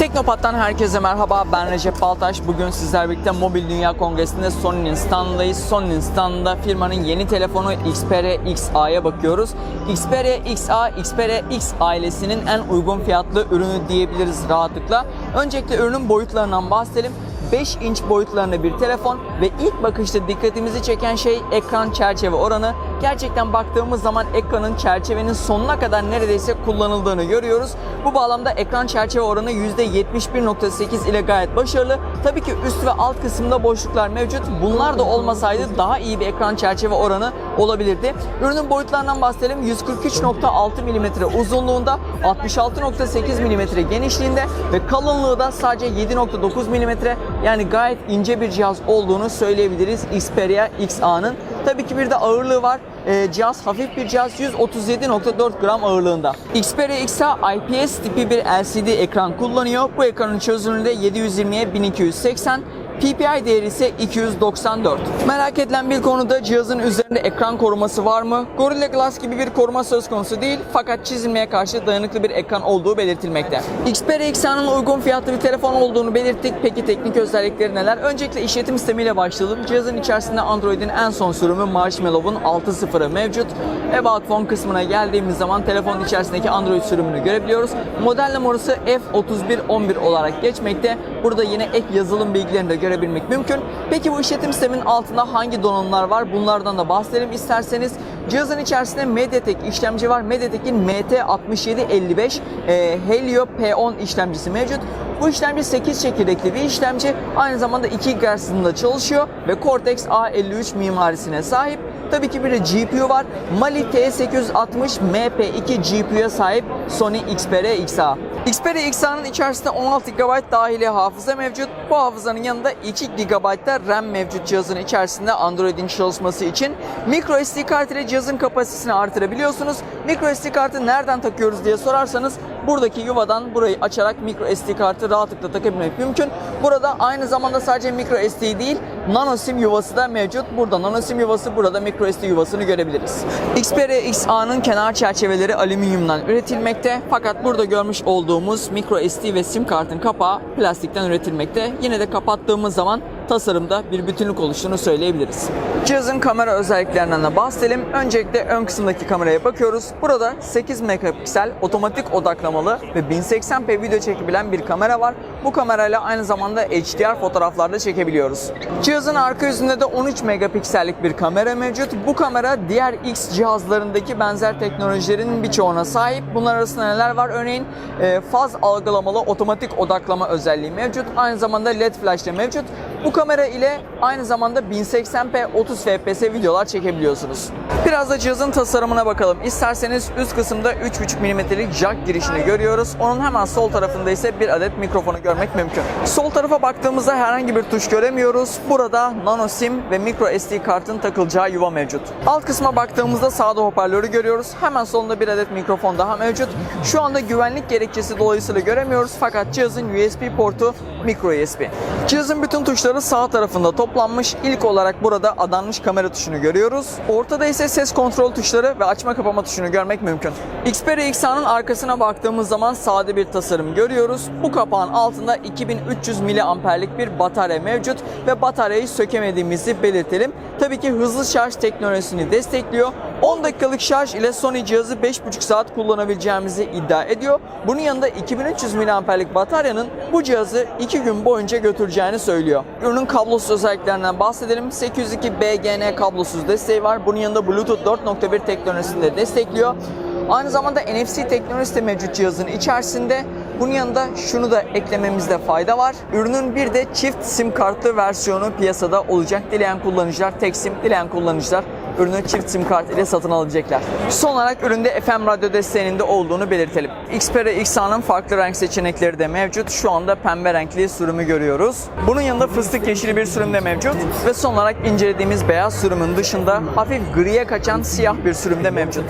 Teknopat'tan herkese merhaba. Ben Recep Baltaş. Bugün sizler birlikte Mobil Dünya Kongresi'nde Sony'nin standındayız. Sony'nin standında firmanın yeni telefonu Xperia XA'ya bakıyoruz. Xperia XA, Xperia X ailesinin en uygun fiyatlı ürünü diyebiliriz rahatlıkla. Öncelikle ürünün boyutlarından bahsedelim. 5 inç boyutlarında bir telefon ve ilk bakışta dikkatimizi çeken şey ekran çerçeve oranı. Gerçekten baktığımız zaman ekranın çerçevenin sonuna kadar neredeyse kullanıldığını görüyoruz. Bu bağlamda ekran çerçeve oranı %71.8 ile gayet başarılı. Tabii ki üst ve alt kısımda boşluklar mevcut. Bunlar da olmasaydı daha iyi bir ekran çerçeve oranı olabilirdi. Ürünün boyutlarından bahsedelim. 143.6 mm uzunluğunda, 66.8 mm genişliğinde ve kalınlığı da sadece 7.9 mm yani gayet ince bir cihaz olduğunu söyleyebiliriz Xperia XA'nın. Tabii ki bir de ağırlığı var. Ee, cihaz hafif bir cihaz 137.4 gram ağırlığında. Xperia XA IPS tipi bir LCD ekran kullanıyor. Bu ekranın çözünürlüğü de 720'ye 1280. PPI değeri ise 294. Merak edilen bir konuda cihazın üzerinde ekran koruması var mı? Gorilla Glass gibi bir koruma söz konusu değil fakat çizilmeye karşı dayanıklı bir ekran olduğu belirtilmekte. Xperia XA'nın uygun fiyatlı bir telefon olduğunu belirttik. Peki teknik özellikleri neler? Öncelikle işletim sistemiyle başlayalım. Cihazın içerisinde Android'in en son sürümü Marshmallow'un 6.0'ı mevcut. About Phone kısmına geldiğimiz zaman telefonun içerisindeki Android sürümünü görebiliyoruz. Model numarası F3111 olarak geçmekte. Burada yine ek yazılım bilgilerini de görebilmek mümkün. Peki bu işletim sisteminin altında hangi donanımlar var? Bunlardan da bahsedelim isterseniz. Cihazın içerisinde MediaTek işlemci var. MediaTek'in MT6755 e, Helio P10 işlemcisi mevcut. Bu işlemci 8 çekirdekli bir işlemci. Aynı zamanda 2 GHz çalışıyor ve Cortex A53 mimarisine sahip. Tabii ki bir de GPU var. Mali T860 MP2 GPU'ya sahip Sony Xperia XA. Xperia XA'nın içerisinde 16 GB dahili hafıza mevcut. Bu hafızanın yanında 2 GB da RAM mevcut cihazın içerisinde Android'in çalışması için. Micro SD kart ile cihazın kapasitesini artırabiliyorsunuz. Micro SD kartı nereden takıyoruz diye sorarsanız buradaki yuvadan burayı açarak micro SD kartı rahatlıkla takabilmek mümkün. Burada aynı zamanda sadece micro SD değil nano sim yuvası da mevcut. Burada nano sim yuvası, burada micro SD yuvasını görebiliriz. Xperia XA'nın kenar çerçeveleri alüminyumdan üretilmekte. Fakat burada görmüş olduğumuz micro SD ve sim kartın kapağı plastikten üretilmekte. Yine de kapattığımız zaman tasarımda bir bütünlük oluştuğunu söyleyebiliriz. Cihazın kamera özelliklerinden de bahsedelim. Öncelikle ön kısımdaki kameraya bakıyoruz. Burada 8 megapiksel otomatik odaklamalı ve 1080p video çekebilen bir kamera var. Bu kamerayla aynı zamanda HDR fotoğraflarda çekebiliyoruz. Cihazın arka yüzünde de 13 megapiksellik bir kamera mevcut. Bu kamera diğer X cihazlarındaki benzer teknolojilerin birçoğuna sahip. Bunlar arasında neler var? Örneğin e, faz algılamalı otomatik odaklama özelliği mevcut. Aynı zamanda LED flash da mevcut. Bu kamera ile aynı zamanda 1080p 30 fps videolar çekebiliyorsunuz. Biraz da cihazın tasarımına bakalım. İsterseniz üst kısımda 3.5 mm'lik jack girişini görüyoruz. Onun hemen sol tarafında ise bir adet mikrofonu görmek mümkün. Sol tarafa baktığımızda herhangi bir tuş göremiyoruz. Burada nano sim ve micro SD kartın takılacağı yuva mevcut. Alt kısma baktığımızda sağda hoparlörü görüyoruz. Hemen solunda bir adet mikrofon daha mevcut. Şu anda güvenlik gerekçesi dolayısıyla göremiyoruz fakat cihazın USB portu micro USB. Cihazın bütün tuşları sağ tarafında toplanmış. İlk olarak burada adanmış kamera tuşunu görüyoruz. Ortada ise ses kontrol tuşları ve açma kapama tuşunu görmek mümkün. Xperia XA'nın arkasına baktığımız zaman sade bir tasarım görüyoruz. Bu kapağın altında 2300 miliamperlik bir batarya mevcut ve bataryayı sökemediğimizi belirtelim. Tabii ki hızlı şarj teknolojisini destekliyor. 10 dakikalık şarj ile Sony cihazı 5,5 saat kullanabileceğimizi iddia ediyor. Bunun yanında 2300 miliamperlik bataryanın bu cihazı 2 gün boyunca götüreceğini söylüyor. Ürünün kablosuz özelliklerinden bahsedelim. 802 BGN kablosuz desteği var. Bunun yanında Bluetooth 4.1 teknolojisini de destekliyor. Aynı zamanda NFC teknolojisi de mevcut cihazın içerisinde. Bunun yanında şunu da eklememizde fayda var. Ürünün bir de çift sim kartlı versiyonu piyasada olacak. Dileyen kullanıcılar tek sim, dileyen kullanıcılar ürünü çift sim kart ile satın alabilecekler. Son olarak üründe FM radyo desteğinin de olduğunu belirtelim. Xperia XA'nın farklı renk seçenekleri de mevcut. Şu anda pembe renkli sürümü görüyoruz. Bunun yanında fıstık yeşili bir sürüm de mevcut. Ve son olarak incelediğimiz beyaz sürümün dışında hafif griye kaçan siyah bir sürüm de mevcut.